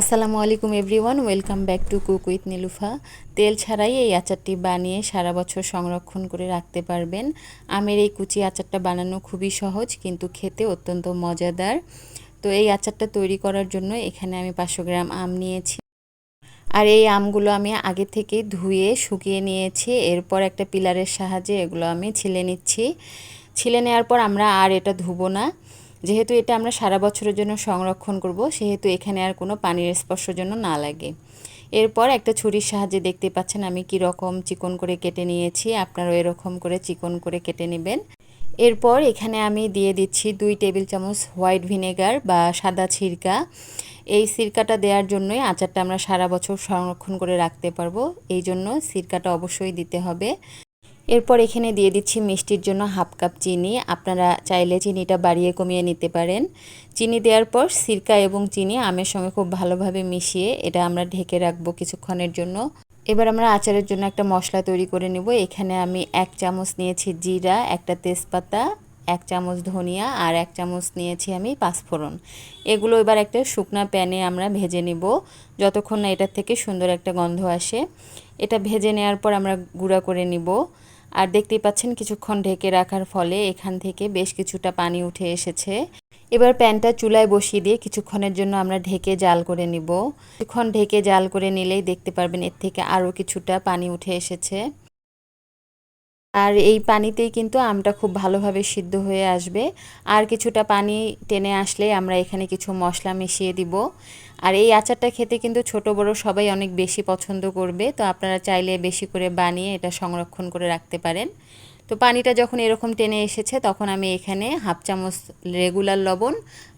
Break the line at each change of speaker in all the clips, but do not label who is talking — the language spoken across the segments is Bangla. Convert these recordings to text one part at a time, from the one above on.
আসসালামু আলাইকুম everyone, welcome back to cook with Nilufa. তেল ছাড়াই এই আচারটি বানিয়ে সারা বছর সংরক্ষণ করে রাখতে পারবেন। আমের এই কুচি আচারটা বানানো খুবই সহজ, কিন্তু খেতে অত্যন্ত মজাদার। তো এই আচারটা তৈরি করার জন্য এখানে আমি পাঁচশো গ্রাম আম নিয়েছি। আর এই আমগুলো আমি আগে থেকে ধুয়ে শুকিয়ে নিয়েছি। এরপর একটা পিলারের সাহায্যে এগুলো আমি ছিলে নিচ্ছি। ছিলে নেওয়ার পর আমরা আর এটা ধুবো না। যেহেতু এটা আমরা সারা বছরের জন্য সংরক্ষণ করব, সেহেতু এখানে আর কোনো পানির স্পর্শ জন্য না লাগে। এরপর একটা ছুরির সাহায্যে দেখতে পাচ্ছেন আমি কি রকম চিকন করে কেটে নিয়েছি, আপনারাও এরকম করে চিকন করে কেটে নেবেন। এরপর এখানে আমি দিয়ে দিচ্ছি দুই টেবিল চামচ হোয়াইট ভিনেগার বা সাদা ছিরকা। এই সিরকাটা দেওয়ার জন্যই আচারটা আমরা সারা বছর সংরক্ষণ করে রাখতে পারব, এই জন্য সিরকাটা অবশ্যই দিতে হবে। এরপর এখানে দিয়ে দিচ্ছি মিষ্টির জন্য হাফ কাপ চিনি। আপনারা চাইলে চিনিটা বাড়িয়ে কমিয়ে নিতে পারেন। চিনি দেওয়ার পর সিরকা এবং চিনি আমের সঙ্গে খুব ভালোভাবে মিশিয়ে এটা আমরা ঢেকে রাখব কিছুক্ষণের জন্য। এবার আমরা আচারের জন্য একটা মশলা তৈরি করে নেব। এখানে আমি এক চামচ নিয়েছি জিরা, একটা তেজপাতা, এক চামচ ধনিয়া আর এক চামচ নিয়েছি আমি পাঁচফোড়ন। এগুলো এবার একটা শুকনা প্যানে আমরা ভেজে নেব। যতক্ষণ না এটার থেকে সুন্দর একটা গন্ধ আসে। এটা ভেজে নেওয়ার পর আমরা গুঁড়া করে নিব। আর দেখতেই পাচ্ছেন কিছুক্ষণ ঢেকে রাখার ফলে এখান থেকে বেশ কিছুটা পানি উঠে এসেছে। এবার প্যানটা চুলায় বসিয়ে দিয়ে কিছুক্ষণের জন্য আমরা ঢেকে জাল করে নিব। কিছুক্ষণ ঢেকে জাল করে নিলেই দেখতে পারবেন এর থেকে আরও কিছুটা পানি উঠে এসেছে। আর এই পানিতেই কিন্তু আমটা খুব ভালোভাবে সিদ্ধ হয়ে আসবে। আর কিছুটা পানি টেনে আসলে আমরা এখানে কিছু মশলা মিশিয়ে দিব। আর এই আচারটা খেতে কিন্তু ছোট, বড় সবাই অনেক বেশি পছন্দ করবে। তো আপনারা চাইলে বেশি করে বানিয়ে এটা সংরক্ষণ করে রাখতে পারেন। তো পানিটা যখন এরকম টেনে এসেছে, তখন আমি এখানে হাফ চামচ রেগুলার লবণ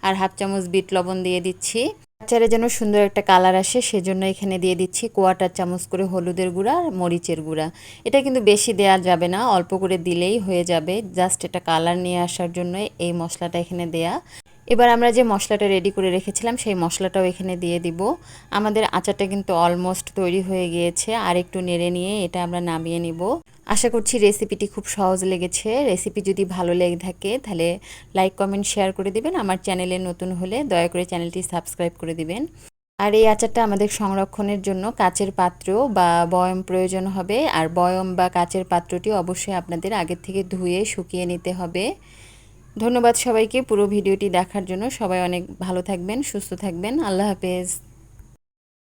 আর হাফ চামচ বিট লবণ দিয়ে দিচ্ছি। আচারে যেন সুন্দর একটা কালার আসে, সেজন্য এখানে দিয়ে দিচ্ছি কোয়াটার চামচ করে হলুদের গুঁড়া আর মরিচের গুঁড়া। এটা কিন্তু বেশি দেওয়া যাবে না, অল্প করে দিলেই হয়ে যাবে। জাস্ট এটা কালার নিয়ে আসার জন্য এই মশলাটা এখানে দেয়া। এবার আমরা যে মশলাটা রেডি করে রেখেছিলাম, সেই মশলাটাও এখানে দিয়ে দিব। আমাদের আচারটা কিন্তু অলমোস্ট তৈরি হয়ে গিয়েছে, আর একটু নেড়ে নিয়ে এটা আমরা নামিয়ে নিব। আশা করছি রেসিপিটি খুব সহজ লেগেছে। রেসিপি যদি ভালো লেগে থাকে, তাহলে লাইক কমেন্ট শেয়ার করে দিবেন। আমার চ্যানেলে নতুন হলে দয়া করে চ্যানেলটি সাবস্ক্রাইব করে দিবেন। আর এই আচারটা আমাদের সংরক্ষণের জন্য কাচের পাত্র বা বয়ম প্রয়োজন হবে, আর বয়ম বা কাচের পাত্রটি অবশ্যই আপনাদের আগের থেকে ধুয়ে শুকিয়ে নিতে হবে। ধন্যবাদ সবাইকে পুরো ভিডিওটি দেখার জন্য। সবাই অনেক ভালো থাকবেন সুস্থ থাকবেন। আল্লাহ হাফেজ।